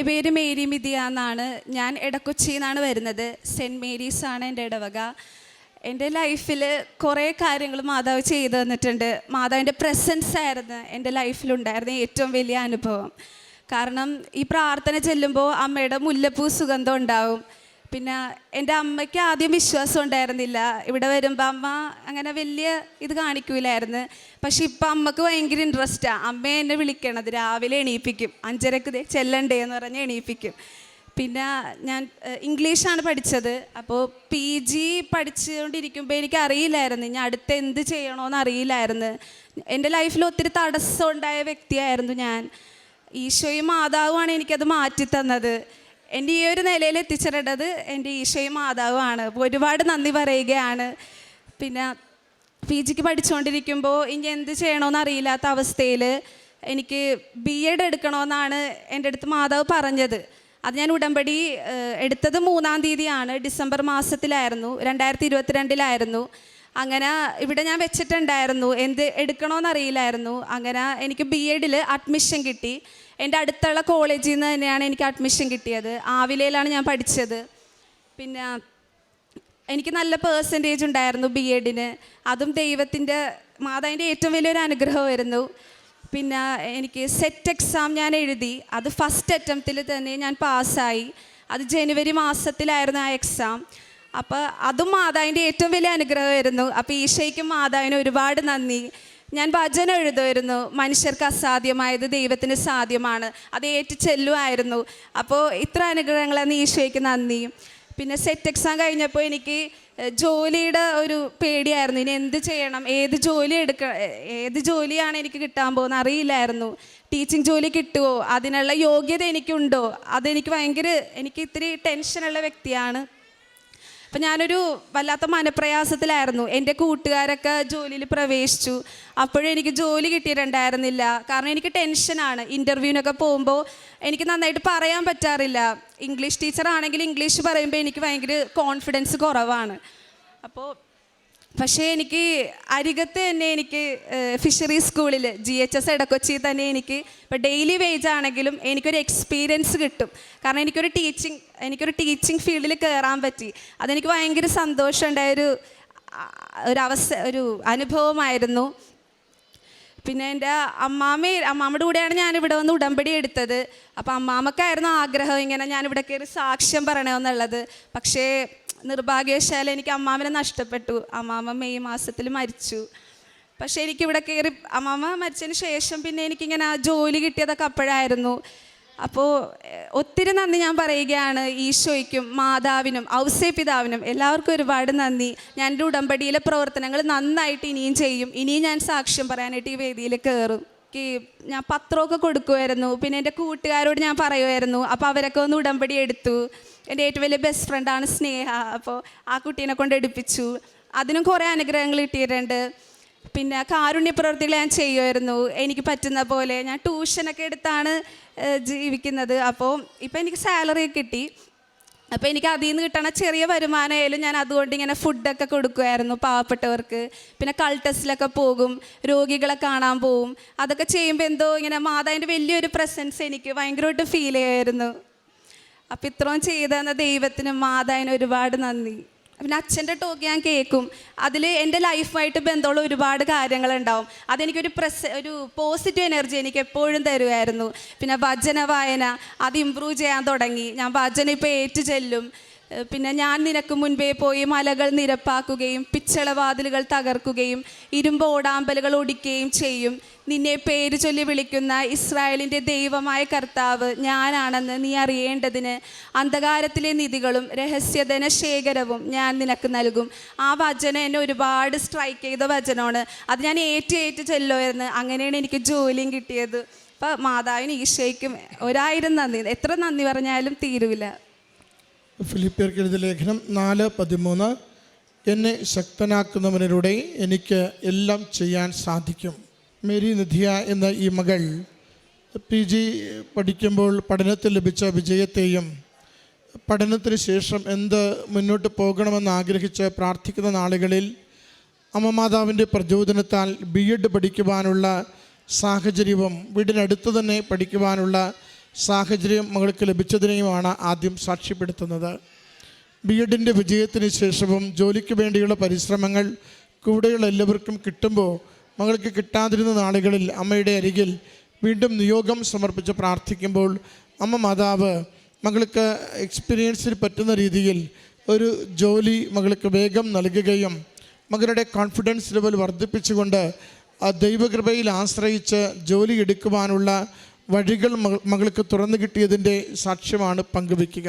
എന്റെ പേര് മേരി മിതിയ എന്നാണ്. ഞാൻ ഇടക്കൊച്ചിയിൽ നിന്നാണ് വരുന്നത്. സെന്റ് മേരീസ് ആണ് എന്റെ ഇടവക. എന്റെ ലൈഫിൽ കുറേ കാര്യങ്ങൾ മാതാവ് ചെയ്തു തന്നിട്ടുണ്ട്. മാതാവിന്റെ പ്രസൻസ് ആയിരുന്നു എന്റെ ലൈഫിലുണ്ടായിരുന്ന ഏറ്റവും വലിയ അനുഭവം. കാരണം ഈ പ്രാർത്ഥന ചെല്ലുമ്പോൾ അമ്മയുടെ മുല്ലപ്പൂ സുഗന്ധം ഉണ്ടാവും. പിന്നെ എന്റെ അമ്മയ്ക്ക് ആദ്യം വിശ്വാസം ഉണ്ടായിരുന്നില്ല. ഇവിടെ വരുമ്പോൾ അമ്മ അങ്ങനെ വലിയ ഇത് കാണിക്കൂലായിരുന്നു. പക്ഷെ ഇപ്പം അമ്മയ്ക്ക് ഭയങ്കര ഇൻട്രസ്റ്റാണ് അമ്മ എന്നെ വിളിക്കണത് രാവിലെ എണീപ്പിക്കും. അഞ്ചരക്ക് ചെല്ലണ്ടേ എന്ന് പറഞ്ഞ് എണീപ്പിക്കും. പിന്നെ ഞാൻ ഇംഗ്ലീഷാണ് പഠിച്ചത്. അപ്പോൾ പി ജി പഠിച്ചുകൊണ്ടിരിക്കുമ്പോൾ എനിക്ക് അറിയില്ലായിരുന്നു ഞാൻ അടുത്ത് എന്ത് ചെയ്യണമെന്ന് അറിയില്ലായിരുന്നു. എന്റെ ലൈഫിൽ ഒത്തിരി തടസ്സം ഉണ്ടായ വ്യക്തിയായിരുന്നു ഞാൻ. ഈശോയും മാതാവുമാണ് എനിക്കത് മാറ്റി തന്നത് എന്റെ ഈ ഒരു നിലയിൽ എത്തിച്ചേരേണ്ടത് എന്റെ ഈശോയും മാതാവുമാണ്. അപ്പോൾ ഒരുപാട് നന്ദി പറയുകയാണ്. പിന്നെ പി ജിക്ക് പഠിച്ചുകൊണ്ടിരിക്കുമ്പോൾ ഇനി എന്ത് ചെയ്യണമെന്ന് അറിയില്ലാത്ത അവസ്ഥയിൽ എനിക്ക് ബി എഡ് എടുക്കണമെന്നാണ് എന്റെ അടുത്ത് മാതാവ് പറഞ്ഞത്. അത് ഞാൻ ഉടമ്പടി എടുത്തത് മൂന്നാം തീയതിയാണ്. ഡിസംബർ മാസത്തിലായിരുന്നു. രണ്ടായിരത്തി ഇരുപത്തിരണ്ടിലായിരുന്നു അങ്ങനെ ഇവിടെ ഞാൻ വെച്ചിട്ടുണ്ടായിരുന്നു. എന്ത് എടുക്കണമെന്നറിയില്ലായിരുന്നു അങ്ങനെ എനിക്ക് ബി എഡിൽ അഡ്മിഷൻ കിട്ടി. എന്റെ അടുത്തുള്ള കോളേജിൽ നിന്ന് തന്നെയാണ് എനിക്ക് അഡ്മിഷൻ കിട്ടിയത്. ആവിലയിലാണ് ഞാൻ പഠിച്ചത്. പിന്നെ എനിക്ക് നല്ല പേഴ്സന്റേജ് ഉണ്ടായിരുന്നു ബി എഡിന് അതും ദൈവത്തിന്റെ മാതാവിന്റെ ഏറ്റവും വലിയൊരു അനുഗ്രഹമായിരുന്നു. പിന്നെ എനിക്ക് സെറ്റ് എക്സാം ഞാൻ എഴുതി. അത് ഫസ്റ്റ് അറ്റംപ്റ്റിൽ തന്നെ ഞാൻ പാസ്സായി. അത് ജനുവരി മാസത്തിലായിരുന്നു ആ എക്സാം അപ്പോൾ അതും മാതാവിന്റെ ഏറ്റവും വലിയ അനുഗ്രഹമായിരുന്നു. അപ്പോൾ ഈശോയ്ക്കും മാതാവിനും ഒരുപാട് നന്ദി. ഞാൻ ഭജന എഴുതുമായിരുന്നു. മനുഷ്യർക്ക് അസാധ്യമായത് ദൈവത്തിന് സാധ്യമാണ്. അത് ഏറ്റു ചെല്ലുമായിരുന്നു. അപ്പോൾ ഇത്ര അനുഗ്രഹങ്ങളാണ് ഈശോയ്ക്ക് നന്ദി. പിന്നെ സെറ്റ് എക്സാം കഴിഞ്ഞപ്പോൾ എനിക്ക് ജോലിയുടെ ഒരു പേടിയായിരുന്നു. ഇനി എന്ത് ചെയ്യണം? ഏത് ജോലി എടുക്ക ഏത് ജോലിയാണ് എനിക്ക് കിട്ടാൻ പോകുന്നത് അറിയില്ലായിരുന്നു. ടീച്ചിങ് ജോലി കിട്ടുമോ അതിനുള്ള യോഗ്യത എനിക്കുണ്ടോ? അതെനിക്ക് ഭയങ്കര എനിക്ക് ഇത്തിരി ടെൻഷനുള്ള വ്യക്തിയാണ്. അപ്പം ഞാനൊരു വല്ലാത്ത മനപ്രയാസത്തിലായിരുന്നു. എന്റെ കൂട്ടുകാരൊക്കെ ജോലിയിൽ പ്രവേശിച്ചു. അപ്പോഴും എനിക്ക് ജോലി കിട്ടിയിട്ടുണ്ടായിരുന്നില്ല. കാരണം എനിക്ക് ടെൻഷനാണ്. ഇന്റർവ്യൂവിനൊക്കെ പോകുമ്പോൾ എനിക്ക് നന്നായിട്ട് പറയാൻ പറ്റാറില്ല. ഇംഗ്ലീഷ് ടീച്ചറാണെങ്കിൽ ഇംഗ്ലീഷ് പറയുമ്പോൾ എനിക്ക് ഭയങ്കര കോൺഫിഡൻസ് കുറവാണ്. അപ്പോൾ പക്ഷേ എനിക്ക് അരികത്ത് തന്നെ എനിക്ക് ഫിഷറി സ്കൂളിൽ ജി എച്ച് എസ് എടക്കൊച്ചി തന്നെ എനിക്ക് ഇപ്പോൾ ഡെയിലി വേജ് ആണെങ്കിലും എനിക്കൊരു എക്സ്പീരിയൻസ് കിട്ടും. കാരണം എനിക്കൊരു ടീച്ചിങ് എനിക്കൊരു ടീച്ചിങ് ഫീൽഡിൽ കയറാൻ പറ്റി. അതെനിക്ക് ഭയങ്കര സന്തോഷമുണ്ടായ ഒരു ഒരു അവസ്ഥ ഒരു അനുഭവമായിരുന്നു. പിന്നെ എന്റെ അമ്മാമ്മ അമ്മാമ്മയുടെ കൂടെയാണ് ഞാൻ ഇവിടെ വന്ന് ഉടമ്പടി എടുത്തത്. അപ്പോൾ അമ്മാമ്മക്കായിരുന്നു ആഗ്രഹം ഇങ്ങനെ ഞാൻ ഇവിടെ കയറി സാക്ഷ്യം പറയണമെന്നുള്ളത്. പക്ഷേ നിർഭാഗ്യവശാൽ എനിക്ക് അമ്മാവനെ നഷ്ടപ്പെട്ടു. അമ്മാമ്മ മെയ് മാസത്തിൽ മരിച്ചു. പക്ഷേ എനിക്കിവിടെ കയറി അമ്മാമ മരിച്ചതിന് ശേഷം പിന്നെ എനിക്കിങ്ങനെ ആ ജോലി കിട്ടിയതൊക്കെ അപ്പോഴായിരുന്നു. അപ്പോൾ ഒത്തിരി നന്ദി ഞാൻ പറയുകയാണ് ഈശോയ്ക്കും മാതാവിനും ഔസേ പിതാവിനും എല്ലാവർക്കും ഒരുപാട് നന്ദി. ഞാൻ എന്റെ ഉടമ്പടിയിലെ പ്രവർത്തനങ്ങൾ നന്നായിട്ട് ഇനിയും ചെയ്യും. ഇനിയും ഞാൻ സാക്ഷ്യം പറയാനായിട്ട് ഈ വേദിയിൽ കയറും. എനിക്ക് ഞാൻ പത്രമൊക്കെ കൊടുക്കുമായിരുന്നു പിന്നെ എന്റെ കൂട്ടുകാരോട് ഞാൻ പറയുമായിരുന്നു അപ്പോൾ അവരൊക്കെ ഒന്ന് ഉടമ്പടി എടുത്തു. എന്റെ ഏറ്റവും വലിയ ബെസ്റ്റ് ഫ്രണ്ടാണ് സ്നേഹ. അപ്പോൾ ആ കുട്ടീനെ കൊണ്ട് എടുപ്പിച്ചു. അതിനും കുറേ അനുഗ്രഹങ്ങൾ കിട്ടിയിട്ടുണ്ട്. പിന്നെ കാരുണ്യ പ്രവർത്തികൾ ഞാൻ ചെയ്യുമായിരുന്നു എനിക്ക് പറ്റുന്ന പോലെ ഞാൻ ട്യൂഷനൊക്കെ എടുത്താണ് ജീവിക്കുന്നത്. അപ്പോൾ ഇപ്പോൾ എനിക്ക് സാലറി കിട്ടി. അപ്പോൾ എനിക്ക് അതിൽ നിന്ന് കിട്ടണ ചെറിയ വരുമാനമായാലും ഞാൻ അതുകൊണ്ട് ഇങ്ങനെ ഫുഡൊക്കെ കൊടുക്കുമായിരുന്നു പാവപ്പെട്ടവർക്ക്. പിന്നെ കൾട്ടസിലൊക്കെ പോകും രോഗികളെ കാണാൻ പോവും. അതൊക്കെ ചെയ്യുമ്പോൾ എന്തോ ഇങ്ങനെ മാതാവിന്റെ വലിയൊരു പ്രസൻസ് എനിക്ക് ഭയങ്കരമായിട്ട് ഫീൽ ചെയ്യുമായിരുന്നു അപ്പം ഇത്രയും ചെയ്തെന്ന ദൈവത്തിന് മാതാവിനും ഒരുപാട് നന്ദി. പിന്നെ അച്ഛന്റെ ടോക്ക് ഞാൻ കേൾക്കും അതിൽ എന്റെ ലൈഫുമായിട്ട് ബന്ധമുള്ള ഒരുപാട് കാര്യങ്ങളുണ്ടാവും. അതെനിക്കൊരു പ്രസ് ഒരു പോസിറ്റീവ് എനർജി എനിക്ക് എപ്പോഴും തരുമായിരുന്നു. പിന്നെ ഭജന വായന അത് ഇമ്പ്രൂവ് ചെയ്യാൻ തുടങ്ങി. ഞാൻ ഭജന ഇപ്പോൾ ഏറ്റു ചെല്ലും. പിന്നെ ഞാൻ നിനക്ക് മുൻപേ പോയി മലകൾ നിരപ്പാക്കുകയും പിച്ചളവാതിലുകൾ തകർക്കുകയും ഇരുമ്പ് ഓടാമ്പലുകൾ ഒടിക്കുകയും ചെയ്യും. നിന്നെ പേര് ചൊല്ലി വിളിക്കുന്ന ഇസ്രായേലിന്റെ ദൈവമായ കർത്താവ് ഞാനാണെന്ന് നീ അറിയേണ്ടതിന് അന്ധകാരത്തിലെ നിധികളും രഹസ്യധന ശേഖരവും ഞാൻ നിനക്ക് നൽകും. ആ വചനം എന്നെ ഒരുപാട് സ്ട്രൈക്ക് ചെയ്ത വചനമാണ്. അത് ഞാൻ ഏറ്റു ഏറ്റു ചെല്ലുമായിരുന്നു. അങ്ങനെയാണ് എനിക്ക് ജോലിയും കിട്ടിയത്. അപ്പം മാതാവിന് ഈശോയ്ക്കും ഒരായിരം നന്ദി. എത്ര നന്ദി പറഞ്ഞാലും തീരുവില്ല ഫിലിപ്പിയർക്ക് എഴുതിയ ലേഖനം നാല് പതിമൂന്ന്. എന്നെ ശക്തനാക്കുന്നവനിലൂടെ എനിക്ക് എല്ലാം ചെയ്യാൻ സാധിക്കും. മേരി നിധിയ എന്ന ഈ മകൾ പി ജി പഠിക്കുമ്പോൾ പഠനത്തിൽ ലഭിച്ച വിജയത്തെയും പഠനത്തിന് ശേഷം എന്ത് മുന്നോട്ട് പോകണമെന്ന് ആഗ്രഹിച്ച് പ്രാർത്ഥിക്കുന്ന നാളുകളിൽ അമ്മ മാതാവിന്റെ പ്രചോദനത്താൽ ബി എഡ് പഠിക്കുവാനുള്ള സാഹചര്യവും വീടിനടുത്ത് തന്നെ പഠിക്കുവാനുള്ള സാഹചര്യം മകൾക്ക് ലഭിച്ചതിനെയുമാണ് ആദ്യം സാക്ഷ്യപ്പെടുത്തുന്നത്. ബി എഡിന്റെ വിജയത്തിന് ശേഷവും ജോലിക്ക് വേണ്ടിയുള്ള പരിശ്രമങ്ങൾ കൂടെയുള്ള എല്ലാവർക്കും കിട്ടുമ്പോൾ മകൾക്ക് കിട്ടാതിരുന്ന നാളുകളിൽ അമ്മയുടെ അരികിൽ വീണ്ടും നിയോഗം സമർപ്പിച്ച് പ്രാർത്ഥിക്കുമ്പോൾ അമ്മ മാതാവ് മകൾക്ക് എക്സ്പീരിയൻസിന് പറ്റുന്ന രീതിയിൽ ഒരു ജോലി മകൾക്ക് വേഗം നൽകുകയും മകളുടെ കോൺഫിഡൻസ് ലെവൽ വർദ്ധിപ്പിച്ചുകൊണ്ട് ആ ദൈവകൃപയിൽ ആശ്രയിച്ച് ജോലി എടുക്കുവാനുള്ള വഴികൾ മക- മകൾക്ക് തുറന്നു കിട്ടിയതിന്റെ സാക്ഷ്യമാണ് പങ്കുവയ്ക്കുക.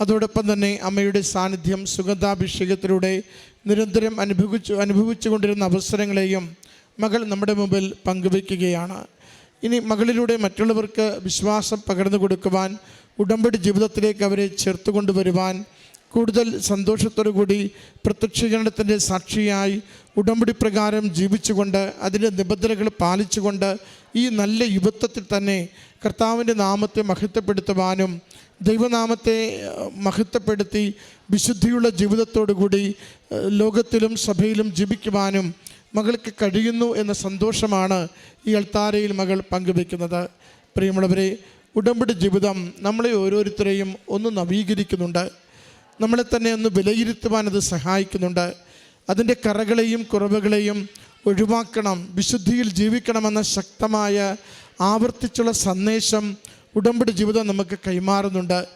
അതോടൊപ്പം തന്നെ അമ്മയുടെ സാന്നിധ്യം സുഗന്ധാഭിഷേകത്തിലൂടെ നിരന്തരം അനുഭവിച്ചു അനുഭവിച്ചു കൊണ്ടിരുന്ന അവസരങ്ങളെയും മകൾ നമ്മുടെ മുമ്പിൽ പങ്കുവയ്ക്കുകയാണ്. ഇനി മകളിലൂടെ മറ്റുള്ളവർക്ക് വിശ്വാസം പകർന്നു കൊടുക്കുവാൻ ഉടമ്പടി ജീവിതത്തിലേക്ക് അവരെ ചേർത്ത് കൊണ്ടുവരുവാൻ കൂടുതൽ സന്തോഷത്തോടു കൂടി പ്രത്യക്ഷീകരണത്തിന്റെ സാക്ഷിയായി ഉടമ്പടി പ്രകാരം ജീവിച്ചുകൊണ്ട് അതിന്റെ നിബന്ധനകൾ പാലിച്ചുകൊണ്ട് ഈ നല്ല യുവത്വത്തിൽ തന്നെ കർത്താവിന്റെ നാമത്തെ മഹത്വപ്പെടുത്തുവാനും ദൈവനാമത്തെ മഹത്വപ്പെടുത്തി വിശുദ്ധിയുള്ള ജീവിതത്തോടു കൂടി ലോകത്തിലും സഭയിലും ജീവിക്കുവാനും മകൾക്ക് കഴിയുന്നു എന്ന സന്തോഷമാണ് ഈ അൾത്താരയിൽ മകൾ പങ്കുവെക്കുന്നത് പ്രിയമുള്ളവരെ ഉടമ്പടി ജീവിതം നമ്മളെ ഓരോരുത്തരെയും ഒന്ന് നവീകരിക്കുന്നുണ്ട്. നമ്മളെ തന്നെ ഒന്ന് വിലയിരുത്തുവാൻ അത് സഹായിക്കുന്നുണ്ട്. അതിന്റെ കറകളെയും കുറവുകളെയും ഒഴിവാക്കണം വിശുദ്ധിയിൽ ജീവിക്കണമെന്ന ശക്തമായ ആവർത്തിച്ചുള്ള സന്ദേശം ഉടമ്പടി ജീവിതം നമുക്ക് കൈമാറുന്നുണ്ട്.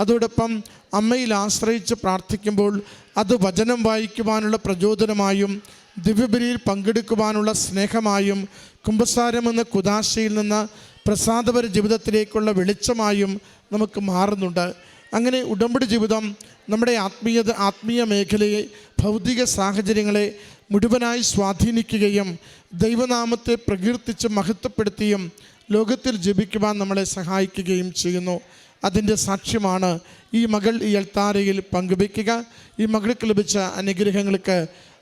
അതോടൊപ്പം അമ്മയിൽ ആശ്രയിച്ച് പ്രാർത്ഥിക്കുമ്പോൾ അത് വചനം വായിക്കുവാനുള്ള പ്രചോദനമായും ദിവ്യബലിയിൽ പങ്കെടുക്കുവാനുള്ള സ്നേഹമായും കുംഭസാരം എന്ന കുദാശയിൽ നിന്ന് പ്രസാദപര ജീവിതത്തിലേക്കുള്ള വെളിച്ചമായും നമുക്ക് മാറുന്നുണ്ട്. അങ്ങനെ ഉടമ്പടി ജീവിതം നമ്മുടെ ആത്മീയത ആത്മീയ മേഖലയെ ഭൗതിക സാഹചര്യങ്ങളെ മുഴുവനായി സ്വാധീനിക്കുകയും ദൈവനാമത്തെ പ്രകീർത്തിച്ച് മഹത്വപ്പെടുത്തിയും ലോകത്തിൽ ജപിക്കുവാൻ നമ്മളെ സഹായിക്കുകയും ചെയ്യുന്നു. അതിന്റെ സാക്ഷ്യമാണ് ഈ മകൾ ഈ അൽത്താരയിൽ പങ്കുവയ്ക്കുക. ഈ മകൾക്ക് ലഭിച്ച അനുഗ്രഹങ്ങൾക്ക്